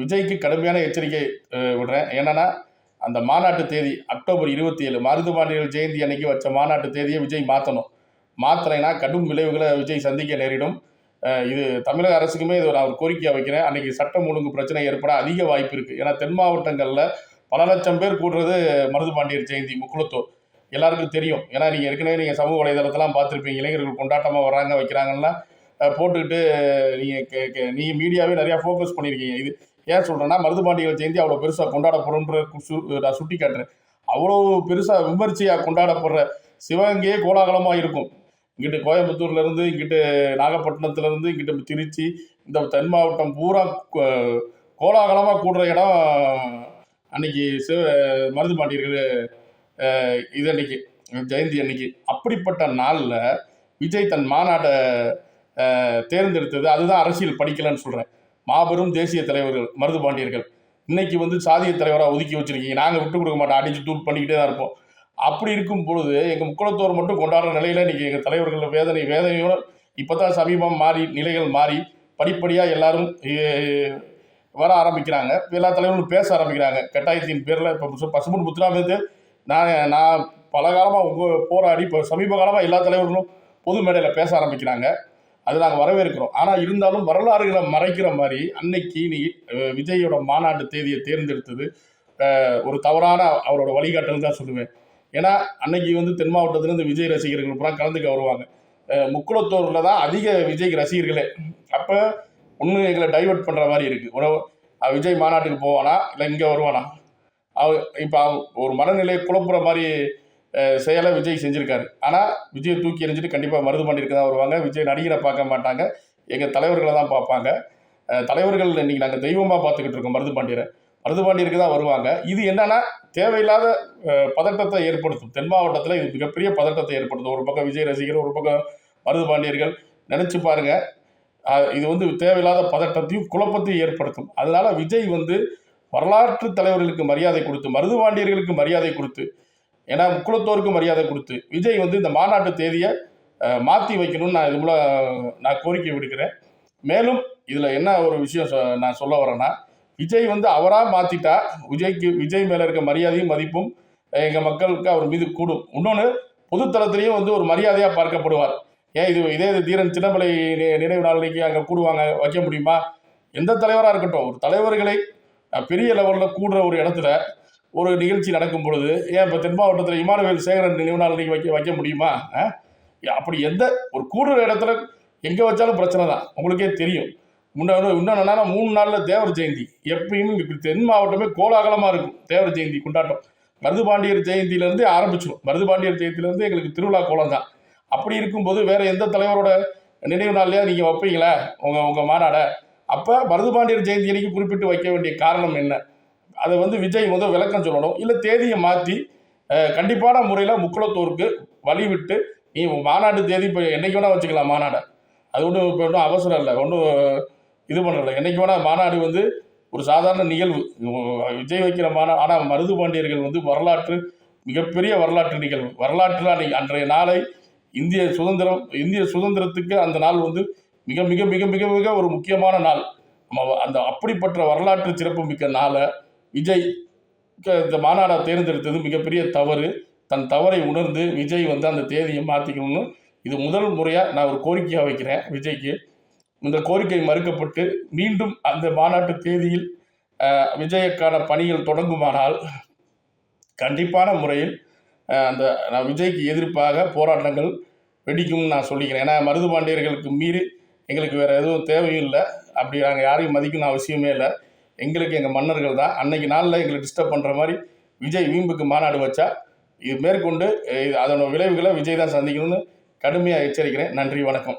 விஜய்க்கு கடுமையான எச்சரிக்கை விடுறேன். என்னன்னா அந்த மாநாட்டு தேதி அக்டோபர் இருபத்தி ஏழு மருதுபாண்டியர்கள் ஜெயந்தி அன்னைக்கு வச்ச மாநாட்டு தேதியை விஜய் மாற்றணும் மாற்றலைன்னா கடும் விளைவுகளை விஜய் சந்திக்க நேரிடும். இது தமிழக அரசுக்குமே இது நான் ஒரு கோரிக்கையாக வைக்கிறேன். அன்றைக்கி சட்டம் ஒழுங்கு பிரச்சனை ஏற்பட அதிக வாய்ப்பு இருக்குது ஏன்னா தென் மாவட்டங்களில் பல லட்சம் பேர் கூடுறது மருதுபாண்டியர் ஜெயந்தி முக்குளத்தூர். எல்லாருக்கும் தெரியும். ஏன்னா நீங்கள் ஏற்கனவே நீங்கள் சமூக வலைதளத்தெல்லாம் பார்த்துருப்பீங்க. இளைஞர்கள் கொண்டாட்டமாக வராங்க வைக்கிறாங்கன்னா போட்டுக்கிட்டு நீங்கள் நீங்கள் மீடியாவே நிறையா ஃபோக்கஸ் பண்ணியிருக்கீங்க இது ஏன் சொல்கிறேன்னா மருதுபாண்டியர் ஜெயந்தி அவ்வளோ பெருசாக கொண்டாடப்படுன்ற சு- நான் சுட்டி காட்டுறேன் அவ்வளோ பெருசாக விமர்சையாக கொண்டாடப்படுற சிவகங்கையே கோலாகலமாக இருக்கும். இங்கிட்டு கோயம்புத்தூர்லேருந்து இங்கிட்டு நாகப்பட்டினத்துலேருந்து இங்கிட்டு திருச்சி இந்த தென் மாவட்டம் பூரா கோலாகலமாக கூடுற இடம் அன்னைக்கு சிவ மருதுபாண்டியர்கள் பாண்டியர்கள் இது அன்னைக்கு ஜெயந்தி அன்னைக்கு. அப்படிப்பட்ட நாளில் விஜய் தன் மாநாட்டை தேர்ந்தெடுத்தது. அதுதான் அரசியல் படிக்கலைன்னு சொல்கிறேன் மாபெரும் தேசிய தலைவர்கள் மருது பாண்டியர்கள். இன்னைக்கு வந்து சாதிய தலைவராக ஒதுக்கி வச்சுருக்கீங்க. நாங்கள் விட்டு கொடுக்க மாட்டோம். அடிச்சு தூள் பண்ணிக்கிட்டே தான் இருப்போம். அப்படி இருக்கும் பொழுது எங்கள் முக்குளத்தோர் மட்டும் கொண்டாடுற நிலையில் இன்றைக்கி எங்கள் தலைவர்கள் வேதனை வேதனையோடு இப்போ தான் சமீபம் மாறி நிலைகள் மாறி படிப்படியாக எல்லாரும் வர ஆரம்பிக்கிறாங்க. எல்லா தலைவர்களும் பேச ஆரம்பிக்கிறாங்க. கட்டாயத்தின் பேரில் இப்போ பசுமன் முத்துராமத்து நான் நான் பல காலமாக உங்கள் போராடி இப்போ சமீப காலமாக எல்லா தலைவர்களும் பொது மேடையில் பேச ஆரம்பிக்கிறாங்க. அது நாங்கள் வரவேற்கிறோம். ஆனால் இருந்தாலும் வரலாறுகளை மறைக்கிற மாதிரி அன்னைக்கு நீ விஜயோட மாநாட்டு தேதியை தேர்ந்தெடுத்தது ஒரு தவறான அவரோட வழிகாட்டல் தான் சொல்லுவேன். ஏன்னா அன்னைக்கு வந்து தென் மாவட்டத்திலேருந்து விஜய் ரசிகர்கள் பூரா கலந்துக்க வருவாங்க. முக்குளத்தூரில் தான் அதிக விஜய் ரசிகர்களே. அப்போ ஒன்று எங்களை டைவர்ட் பண்ணுற மாதிரி இருக்குது உணவு விஜய் மாநாட்டுக்கு போவானா? இல்லை இங்கே வருவானா? அவ இப்போ ஒரு மனநிலையை குழப்புற மாதிரி செயலை விஜய் செஞ்சுருக்காரு. ஆனால் விஜயை தூக்கி எறிஞ்சிட்டு கண்டிப்பாக மருதுபாண்டியருக்கு தான் வருவாங்க. விஜய் நடிகரை பார்க்க மாட்டாங்க. எங்கள் தலைவர்களை தான் பார்ப்பாங்க. தலைவர்கள் இன்னைக்கு நாங்கள் தெய்வமாக பார்த்துக்கிட்டு இருக்கோம் மருதுபாண்டியரை மருதுபாண்டியருக்கு தான் வருவாங்க. இது என்னன்னா தேவையில்லாத பதட்டத்தை ஏற்படுத்தும். தென் மாவட்டத்தில் இது மிகப்பெரிய பதட்டத்தை ஏற்படுத்தும். ஒரு பக்கம் விஜய் ரசிகர் ஒரு பக்கம் மருதுபாண்டியர்கள் நினச்சி பாருங்க. இது வந்து தேவையில்லாத பதட்டத்தையும் குழப்பத்தையும் ஏற்படுத்தும். அதனால விஜய் வந்து வரலாற்று தலைவர்களுக்கு மரியாதை கொடுத்து மருது பாண்டியர்களுக்கு மரியாதை கொடுத்து ஏன்னா குலத்தோருக்கும் மரியாதை கொடுத்து. விஜய் வந்து இந்த மாநாட்டு தேதியை மாற்றி வைக்கணும்னு நான் இது மூலம் நான் கோரிக்கை விடுக்கிறேன். மேலும் இதில் என்ன ஒரு விஷயம் சொ- நான் சொல்ல வரேன்னா விஜய் வந்து அவராக மாற்றிட்டா விஜய்க்கு விஜய் மேலே இருக்க மரியாதையும் மதிப்பும் எங்கள் மக்களுக்கு அவர் மீது கூடும். இன்னொன்று பொதுத்தளத்திலையும் வந்து ஒரு மரியாதையாக பார்க்கப்படுவார். ஏன் இது இதே இது தீரன் சின்னமலை நினைவு நாளைக்கு அங்கே கூடுவாங்க வைக்க முடியுமா? எந்த தலைவராக இருக்கட்டும் ஒரு தலைவர்களை பெரிய லெவலில் கூடுற ஒரு இடத்துல ஒரு நிகழ்ச்சி நடக்கும் பொழுது ஏன் இப்போ தென் மாவட்டத்தில் இமானுவேல் சேகரன் நினைவு நாள் நீங்கள் வைக்க வைக்க முடியுமா? அப்படி எந்த ஒரு கூடுற இடத்துல எங்கே வச்சாலும் பிரச்சனை தான். உங்களுக்கே தெரியும். முன்னாடி இன்னும் என்னன்னா மூணு நாளில் தேவர் ஜெயந்தி. எப்பயும் இப்படி தென் மாவட்டமே கோலாகலமாக இருக்கும். தேவர் ஜெயந்தி கொண்டாட்டம். மருதுபாண்டியர் ஜெயந்தியிலேருந்து ஆரம்பிச்சிடும் மருதுபாண்டியர் ஜெயந்தியிலேருந்து எங்களுக்கு திருவிழா கோலம் தான். அப்படி இருக்கும்போது வேறு எந்த தலைவரோட நினைவு நாள்லையா நீங்கள் வைப்பீங்களே? உங்கள் உங்கள் மாநாடை? அப்போ மருதுபாண்டியர் ஜெயந்தி அன்னைக்கு குறிப்பிட்டு வைக்க வேண்டிய காரணம் என்ன? அதை வந்து விஜய் முதல் விளக்கம் சொல்லணும். இல்லை தேதியை மாற்றி கண்டிப்பான முறையில் முக்குளத்தூருக்கு வழி விட்டு நீ மாநாடு தேதி இப்போ என்னைக்கு வேணால் வச்சுக்கலாம் மாநாடை. அது ஒன்றும் இப்போ ஒன்றும் அவசரம் இல்லை. ஒன்றும் இது பண்ணுறல என்னைக்கு வேணால் மாநாடு வந்து ஒரு சாதாரண நிகழ்வு. விஜய் வைக்கிற மாநாடு ஆனால் மருது பாண்டியர்கள் வந்து வரலாற்று மிகப்பெரிய வரலாற்று நிகழ்வு. வரலாற்றில் அன்றைக்கு அன்றைய நாளை இந்திய சுதந்திரம் இந்திய சுதந்திரத்துக்கு அந்த நாள் வந்து மிக மிக மிக மிக மிக ஒரு முக்கியமான நாள். நம்ம அந்த அப்படிப்பட்ட வரலாற்று சிறப்பு மிக்க நாளை விஜய் இந்த மாநாடை தேர்ந்தெடுத்தது மிகப்பெரிய தவறு. தன் தவறை உணர்ந்து விஜய் வந்து அந்த தேதியை மாற்றிக்கணும்னு இது முதல் முறையாக நான் ஒரு கோரிக்கையாக வைக்கிறேன் விஜய்க்கு. இந்த கோரிக்கை மறுக்கப்பட்டு மீண்டும் அந்த மாநாட்டு தேதியில் விஜய்க்கான பணிகள் தொடங்குமானால் கண்டிப்பான முறையில் அந்த நான் விஜய்க்கு எதிர்ப்பாக போராட்டங்கள் வெடிக்கும்னு நான் சொல்லிக்கிறேன். ஏன்னா மருதுபாண்டியர்களுக்கு மீறி எங்களுக்கு வேறு எதுவும் தேவையும் இல்லை. அப்படி நாங்கள் யாரையும் மதிக்கணும் அவசியமே இல்லை. எங்களுக்கு எங்கள் மன்னர்கள் தான். அன்னைக்கு நாளில் எங்களை டிஸ்டர்ப் பண்ணுற மாதிரி விஜய் வீம்புக்கு மாநாடு வச்சா இது மேற்கொண்டு அதனோட விளைவுகளை விஜய் தான் சந்திக்கணும்னு கடுமையாக எச்சரிக்கிறேன். நன்றி வணக்கம்.